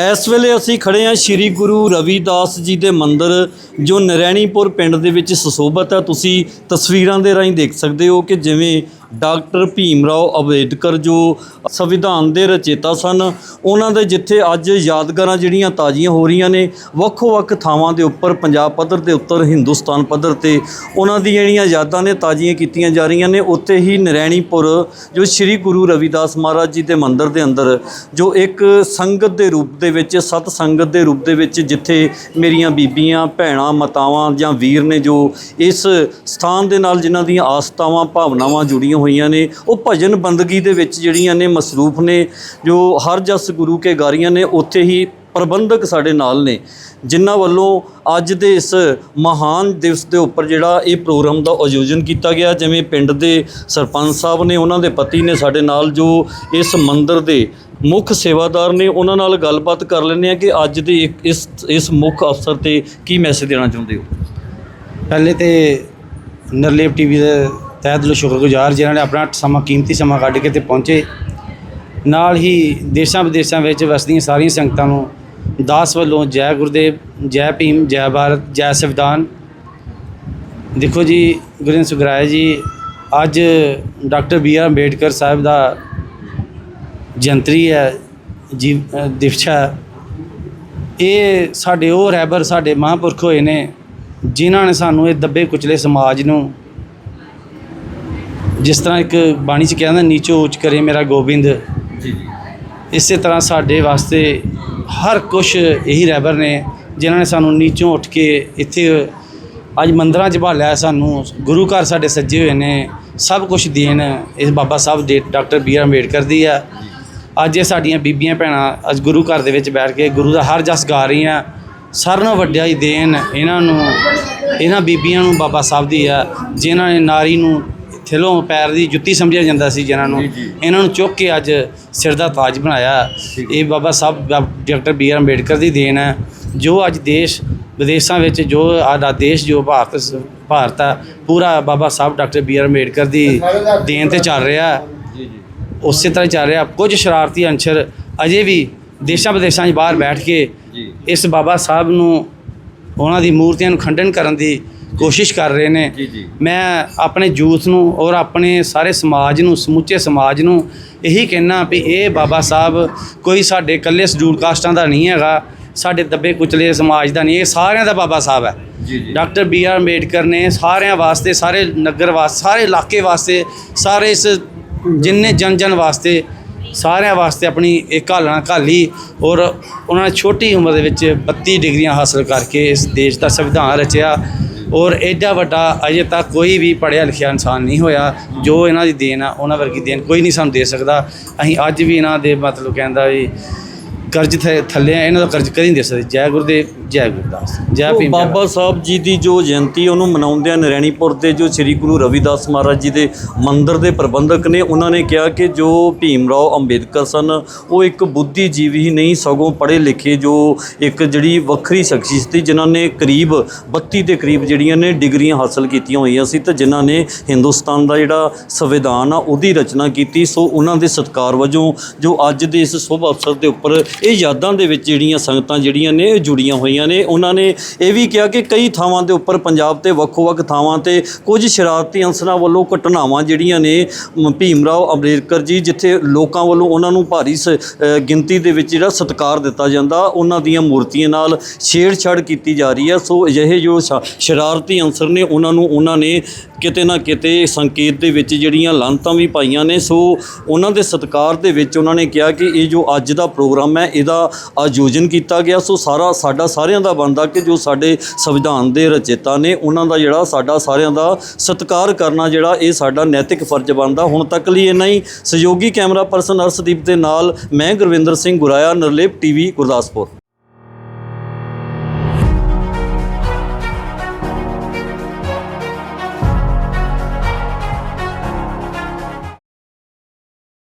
ਇਸ ਵੇਲੇ ਅਸੀਂ ਖੜੇ ਹਾਂ ਸ੍ਰੀ ਗੁਰੂ ਰਵਿਦਾਸ ਜੀ ਦੇ ਮੰਦਿਰ, ਜੋ ਨਰੈਣੀਪੁਰ ਪਿੰਡ ਦੇ ਵਿੱਚ ਸੁਸੋਭਿਤ ਹੈ। ਤੁਸੀਂ ਤਸਵੀਰਾਂ ਦੇ ਰਾਹੀਂ ਦੇਖ ਸਕਦੇ ਹੋ ਕਿ ਜਿਵੇਂ ਡਾਕਟਰ ਭੀਮ ਰਾਓ ਅੰਬੇਡਕਰ ਜੋ ਸੰਵਿਧਾਨ ਦੇ ਰਚੇਤਾ ਸਨ, ਉਹਨਾਂ ਦੇ ਜਿੱਥੇ ਅੱਜ ਯਾਦਗਾਰਾਂ ਜਿਹੜੀਆਂ ਤਾਜ਼ੀਆਂ ਹੋ ਰਹੀਆਂ ਨੇ, ਵੱਖੋ-ਵੱਖ ਥਾਵਾਂ ਦੇ ਉੱਪਰ ਪੰਜਾਬ ਪੱਧਰ ਦੇ ਉੱਤਰ, ਹਿੰਦੁਸਤਾਨ ਪੱਧਰ ਤੇ ਉਹਨਾਂ ਦੀਆਂ ਜਿਹੜੀਆਂ ਯਾਦਾਂ ਨੇ, ਤਾਜ਼ੀਆਂ ਕੀਤੀਆਂ ਜਾ ਰਹੀਆਂ ਨੇ, ਉੱਥੇ ਹੀ ਨਰੈਣੀਪੁਰ, ਜੋ ਸ੍ਰੀ ਗੁਰੂ ਰਵਿਦਾਸ ਮਹਾਰਾਜ ਜੀ ਦੇ ਮੰਦਿਰ ਦੇ ਅੰਦਰ, ਜੋ ਇੱਕ ਸੰਗਤ ਦੇ ਰੂਪ ਦੇ ਵਿੱਚ, ਸਤ ਸੰਗਤ ਦੇ ਰੂਪ ਦੇ ਵਿੱਚ ਜਿੱਥੇ ਮੇਰੀਆਂ ਬੀਬੀਆਂ, ਭੈਣਾਂ, ਮਾਤਾਵਾਂ ਜਾਂ ਵੀਰ ਨੇ ਜੋ ਇਸ ਸਥਾਨ ਦੇ ਨਾਲ ਜਿਨ੍ਹਾਂ ਦੀਆਂ ਆਸਥਾਵਾਂ, ਭਾਵਨਾਵਾਂ ਜੁੜੀਆਂ ਹੋਈਆਂ ਨੇ, ਉਹ ਭਜਨ ਬੰਦਗੀ ਦੇ ਵਿੱਚ ਜਿਹੜੀਆਂ ਨੇ ਮਸਰੂਫ ਨੇ, ਜੋ ਹਰ ਜਸ ਗੁਰੂ ਕੇ ਗਾਰੀਆਂ ਨੇ, ਉੱਥੇ ਹੀ ਪ੍ਰਬੰਧਕ ਸਾਡੇ ਨਾਲ ਨੇ, ਜਿਨ੍ਹਾਂ ਵੱਲੋਂ ਅੱਜ ਦੇ ਇਸ ਮਹਾਨ ਦਿਵਸ ਦੇ ਉੱਪਰ ਜਿਹੜਾ ਇਹ ਪ੍ਰੋਗਰਾਮ ਦਾ ਆਯੋਜਨ ਕੀਤਾ ਗਿਆ, ਜਿਵੇਂ ਪਿੰਡ ਦੇ ਸਰਪੰਚ ਸਾਹਿਬ ਨੇ, ਉਹਨਾਂ ਦੇ ਪਤੀ ਨੇ ਸਾਡੇ ਨਾਲ ਜੋ ਇਸ ਮੰਦਿਰ ਦੇ ਮੁੱਖ ਸੇਵਾਦਾਰ ਨੇ, ਉਹਨਾਂ ਨਾਲ ਗੱਲਬਾਤ ਕਰ ਲੈਂਦੇ ਆ ਕਿ ਅੱਜ ਦੇ ਇਸ ਇਸ ਮੁੱਖ ਅਫਸਰ ਤੇ ਕੀ ਮੈਸੇਜ ਦੇਣਾ ਚਾਹੁੰਦੇ ਹੋ? ਪਹਿਲੇ ਤੇ ਨਰਲੇਵ ਟੀਵੀ ਦੇ ਤਹਿ ਦਿਲੋਂ ਸ਼ੁਕਰਗੁਜ਼ਾਰ ਜਿਨ੍ਹਾਂ ਨੇ ਆਪਣਾ ਸਮਾਂ, ਕੀਮਤੀ ਸਮਾਂ ਕੱਢ ਕੇ ਤੇ ਪਹੁੰਚੇ। ਨਾਲ ਹੀ ਦੇਸ਼ਾਂ ਵਿਦੇਸ਼ਾਂ ਵਿੱਚ ਵਸਦੀਆਂ ਸਾਰੀਆਂ ਸੰਗਤਾਂ ਨੂੰ ਦਾਸ ਵੱਲੋਂ ਜੈ ਗੁਰਦੇਵ, ਜੈ ਭੀਮ, ਜੈ ਭਾਰਤ, ਜੈ ਸੰਵਿਧਾਨ। ਦੇਖੋ ਜੀ ਗੁਰਿੰਦਰ ਸੁਖਰਾਏ ਜੀ, ਅੱਜ doctor B R Ambedkar Sahib ਦਾ ਜੰਤਰੀ ਹੈ ਜੀ ਦਿਵਸ਼ਾ ਇਹ ਸਾਡੇ ਉਹ ਰਹਿਬਰ ਸਾਡੇ ਮਹਾਂਪੁਰਖ ਹੋਏ ਨੇ, ਜਿਨ੍ਹਾਂ ਨੇ ਸਾਨੂੰ ਇਹ ਦੱਬੇ ਕੁਚਲੇ ਸਮਾਜ ਨੂੰ ਜਿਸ ਤਰ੍ਹਾਂ ਇੱਕ ਬਾਣੀ ਚ ਕਹਿੰਦਾ ਨੀਚੋ ਉੱਚ ਕਰੇ ਮੇਰਾ ਗੋਬਿੰਦ। ਜੀ ਜੀ। ਇਸੇ ਤਰ੍ਹਾਂ ਸਾਡੇ ਵਾਸਤੇ ਹਰ ਕੁਛ ਇਹੀ ਰਹਿਬਰ ਨੇ ਜਿਨ੍ਹਾਂ ਨੇ ਸਾਨੂੰ ਨੀਚੋਂ ਉੱਠ ਕੇ ਇੱਥੇ ਅੱਜ ਮੰਦਰਾਂ 'ਚ ਭਾਲਿਆ ਸਾਨੂੰ ਗੁਰੂ ਘਰ ਸਾਡੇ ਸੱਜੇ ਹੋਏ ਨੇ ਸਭ ਕੁਝ ਦੇਣ ਇਸ ਬਾਬਾ ਸਾਹਿਬ ਦੇ ਡਾਕਟਰ ਬੀ ਆਰ ਅੰਬੇਡਕਰ ਦੀ ਆ ਅੱਜ ਇਹ ਸਾਡੀਆਂ ਬੀਬੀਆਂ ਭੈਣਾਂ ਅੱਜ ਗੁਰੂ ਘਰ ਦੇ ਵਿੱਚ ਬੈਠ ਕੇ ਗੁਰੂ ਦਾ ਹਰ ਜਸ ਗਾ ਰਹੀਆਂ ਸਾਰਿਆਂ ਨਾਲੋਂ ਵੱਡਾ ਹੀ ਦੇਣ ਇਹਨਾਂ ਨੂੰ ਇਹਨਾਂ ਬੀਬੀਆਂ ਨੂੰ ਬਾਬਾ ਸਾਹਿਬ ਦੀ ਆ ਜਿਨ੍ਹਾਂ ਨੇ ਨਾਰੀ ਨੂੰ ਥਿਲੋਂ ਪੈਰ ਦੀ ਜੁੱਤੀ ਸਮਝਿਆ ਜਾਂਦਾ ਸੀ ਜਿਨ੍ਹਾਂ ਨੂੰ। ਇਹਨਾਂ ਨੂੰ ਚੁੱਕ ਕੇ ਅੱਜ ਸਿਰ ਦਾ ਤਾਜ ਬਣਾਇਆ। ਇਹ Baba Sahib doctor B R Ambedkar ਦੀ ਦੇਣ ਹੈ। ਜੋ ਅੱਜ ਦੇਸ਼ ਵਿਦੇਸ਼ਾਂ ਵਿੱਚ ਜੋ ਸਾਡਾ ਦੇਸ਼ ਜੋ ਭਾਰਤ ਭਾਰਤ ਆ ਪੂਰਾ Baba Sahib doctor B R Ambedkar ਦੀ ਦੇਣ ਤੇ ਚੱਲ ਰਿਹਾ। ਉਸੇ ਤਰ੍ਹਾਂ ਚੱਲ ਰਿਹਾ। ਕੁਝ ਸ਼ਰਾਰਤੀ ਅੰਸ਼ਰ ਅਜੇ ਵੀ ਦੇਸ਼ਾਂ ਵਿਦੇਸ਼ਾਂ 'ਚ ਬਾਹਰ ਬੈਠ ਕੇ ਇਸ ਬਾਬਾ ਸਾਹਿਬ ਨੂੰ ਉਹਨਾਂ ਦੀ ਮੂਰਤੀਆਂ ਨੂੰ ਖੰਡਨ ਕਰਨ ਦੀ ਕੋਸ਼ਿਸ਼ ਕਰ ਰਹੇ ਨੇ। ਜੀ ਜੀ। ਮੈਂ ਆਪਣੇ ਯੂਥ ਨੂੰ ਔਰ ਆਪਣੇ ਸਾਰੇ ਸਮਾਜ ਨੂੰ ਸਮੁੱਚੇ ਸਮਾਜ ਨੂੰ ਇਹੀ ਕਹਿਣਾ ਵੀ ਇਹ ਬਾਬਾ ਸਾਹਿਬ ਕੋਈ ਸਾਡੇ ਇਕੱਲੇ ਸ਼ਡਿਊਲ ਕਾਸਟਾਂ ਦਾ ਨਹੀਂ ਹੈਗਾ ਸਾਡੇ ਦੱਬੇ ਕੁਚਲੇ ਸਮਾਜ ਦਾ ਨਹੀਂ ਇਹ ਸਾਰਿਆਂ ਦਾ ਬਾਬਾ ਸਾਹਿਬ ਹੈ। ਜੀ ਜੀ। ਡਾਕਟਰ ਬੀ ਆਰ ਅੰਬੇਡਕਰ ਨੇ ਸਾਰਿਆਂ ਵਾਸਤੇ ਸਾਰੇ ਨਗਰ ਵਾਸਤੇ ਸਾਰੇ ਇਲਾਕੇ ਵਾਸਤੇ ਸਾਰੇ ਇਸ ਜਿੰਨੇ ਜਨ ਜਨ ਵਾਸਤੇ ਸਾਰਿਆਂ ਵਾਸਤੇ ਆਪਣੀ ਇੱਕ ਘਾਲਣਾ ਘਾਲੀ ਔਰ ਉਹਨਾਂ ਨੇ ਛੋਟੀ ਉਮਰ ਦੇ ਵਿੱਚ 32 ਡਿਗਰੀਆਂ ਹਾਸਲ ਕਰਕੇ ਇਸ ਦੇਸ਼ ਦਾ ਸੰਵਿਧਾਨ ਰਚਿਆ। ਔਰ ਐਡਾ ਵੱਡਾ ਅਜੇ ਤੱਕ ਕੋਈ ਵੀ ਪੜ੍ਹਿਆ ਲਿਖਿਆ ਇਨਸਾਨ ਨਹੀਂ ਹੋਇਆ, ਜੋ ਇਹਨਾਂ ਦੀ ਦੇਣ ਆ, ਉਹਨਾਂ ਵਰਗੀ ਦੇਣ ਕੋਈ ਨਹੀਂ ਸਾਨੂੰ ਦੇ ਸਕਦਾ। ਅਸੀਂ ਅੱਜ ਵੀ ਇਹਨਾਂ ਦੇ ਮਤਲਬ ਕਹਿੰਦਾ ਵੀ ਕਰਜ਼ ਥ- ਥੱਲੇ ਆ, ਇਹਨਾਂ ਦਾ ਕਰਜ਼ ਕਦੀ ਨਹੀਂ ਦੇ ਸਕਦੇ। ਜੈ ਗੁਰਦੇਵ ਜੈ ਗੁਰਦਾਸ ਜੈ ਭੀਮ ਜੈ। ਬਾਬਾ ਸਾਹਿਬ ਜੀ ਦੀ ਜੋ ਜਯੰਤੀ ਉਹਨੂੰ ਮਨਾਉਂਦੇ ਆ ਨਰੈਣੀਪੁਰ ਦੇ ਜੋ ਸ੍ਰੀ ਗੁਰੂ ਰਵਿਦਾਸ ਮਹਾਰਾਜ ਜੀ ਦੇ ਮੰਦਿਰ ਦੇ ਪ੍ਰਬੰਧਕ ਨੇ ਉਹਨਾਂ ਨੇ ਕਿਹਾ ਕਿ ਜੋ ਭੀਮ ਰਾਓ ਅੰਬੇਦਕਰ ਸਨ ਉਹ ਇੱਕ ਬੁੱਧੀਜੀਵੀ ਹੀ ਨਹੀਂ ਸਗੋਂ ਪੜ੍ਹੇ ਲਿਖੇ ਜੋ ਇੱਕ ਜਿਹੜੀ ਵੱਖਰੀ ਸ਼ਖਸੀਅਤ ਸੀ ਜਿਨ੍ਹਾਂ ਨੇ ਕਰੀਬ 32 ਦੇ ਕਰੀਬ ਜਿਹੜੀਆਂ ਨੇ ਡਿਗਰੀਆਂ ਹਾਸਲ ਕੀਤੀਆਂ ਹੋਈਆਂ ਸੀ ਤੇ ਜਿਨ੍ਹਾਂ ਨੇ ਹਿੰਦੁਸਤਾਨ ਦਾ ਜਿਹੜਾ ਸੰਵਿਧਾਨ ਆ ਉਹਦੀ ਰਚਨਾ ਕੀਤੀ ਸੋ ਉਹਨਾਂ ਦੇ ਸਤਿਕਾਰ ਵਜੋਂ ਜੋ ਅੱਜ ਦੇ ਇਸ ਸ਼ੁਭ ਅਵਸਰ ਦੇ ਉੱਪਰ ਇਹ ਯਾਦਾਂ ਦੇ ਵਿੱਚ ਜਿਹੜੀਆਂ ਸੰਗਤਾਂ ਜਿਹੜੀਆਂ ਨੇ ਇਹ ਜੁੜੀਆਂ ਹੋਈਆਂ ਨੇ। ਉਹਨਾਂ ਨੇ ਇਹ ਵੀ ਕਿਹਾ ਕਿ ਕਈ ਥਾਵਾਂ ਦੇ ਉੱਪਰ ਪੰਜਾਬ ਤੇ ਵੱਖੋ-ਵੱਖ ਥਾਵਾਂ ਤੇ ਕੁਝ ਸ਼ਰਾਰਤੀ ਅੰਸਰਾਂ ਵੱਲੋਂ ਘਟਨਾਵਾਂ ਜਿਹੜੀਆਂ ਨੇ ਭੀਮ ਰਾਓ ਅੰਬੇਦਕਰ ਜੀ, ਜਿੱਥੇ ਲੋਕਾਂ ਵੱਲੋਂ ਉਹਨਾਂ ਨੂੰ ਭਾਰੀ ਸ- ਗਿਣਤੀ ਦੇ ਵਿੱਚ ਜਿਹੜਾ ਸਤਿਕਾਰ ਦਿੱਤਾ ਜਾਂਦਾ, ਉਹਨਾਂ ਦੀਆਂ ਮੂਰਤੀਆਂ ਨਾਲ ਛੇੜਛਾੜ ਕੀਤੀ ਜਾ ਰਹੀ ਹੈ। ਸੋ ਅਜਿਹੇ ਜੋ ਸ਼ਰਾਰਤੀ ਅੰਸਰ ਨੇ, ਉਹਨਾਂ ਨੂੰ ਉਹਨਾਂ ਨੇ ਕਿਤੇ ਨਾ ਕਿਤੇ ਸੰਕੇਤ ਦੇ ਵਿੱਚ ਜਿਹੜੀਆਂ ਲਾਂਤਾਂ ਵੀ ਪਾਈਆਂ ਨੇ, ਸੋ ਉਹਨਾਂ ਦੇ ਸਤਿਕਾਰ ਦੇ ਵਿੱਚ ਉਹਨਾਂ ਨੇ ਕਿਹਾ ਕਿ ਇਹ ਜੋ ਅੱਜ ਦਾ ਪ੍ਰੋਗਰਾਮ ਹੈ, ਇਹਦਾ ਆਯੋਜਨ ਕੀਤਾ ਗਿਆ। ਸੋ ਸਾਰਾ, ਸਾਡਾ ਸਾਰਿਆਂ ਦਾ ਬਣਦਾ ਕਿ ਜੋ ਸਾਡੇ ਸੰਵਿਧਾਨ ਦੇ ਰਚੇਤਾ ਨੇ, ਉਹਨਾਂ ਦਾ ਜਿਹੜਾ ਸਾਡਾ ਸਾਰਿਆਂ ਦਾ ਸਤਿਕਾਰ ਕਰਨਾ ਜਿਹੜਾ, ਇਹ ਸਾਡਾ ਨੈਤਿਕ ਫਰਜ਼ ਬਣਦਾ। ਹੁਣ ਤੱਕ ਲਈ ਇੰਨਾ ਹੀ। ਸਹਿਯੋਗੀ ਕੈਮਰਾ ਪਰਸਨ ਅਰਸ਼ਦੀਪ ਦੇ ਨਾਲ ਮੈਂ ਗੁਰਵਿੰਦਰ ਸਿੰਘ ਗੁਰਾਇਆ, ਨਰਲੇਪ ਟੀਵੀ ਗੁਰਦਾਸਪੁਰ।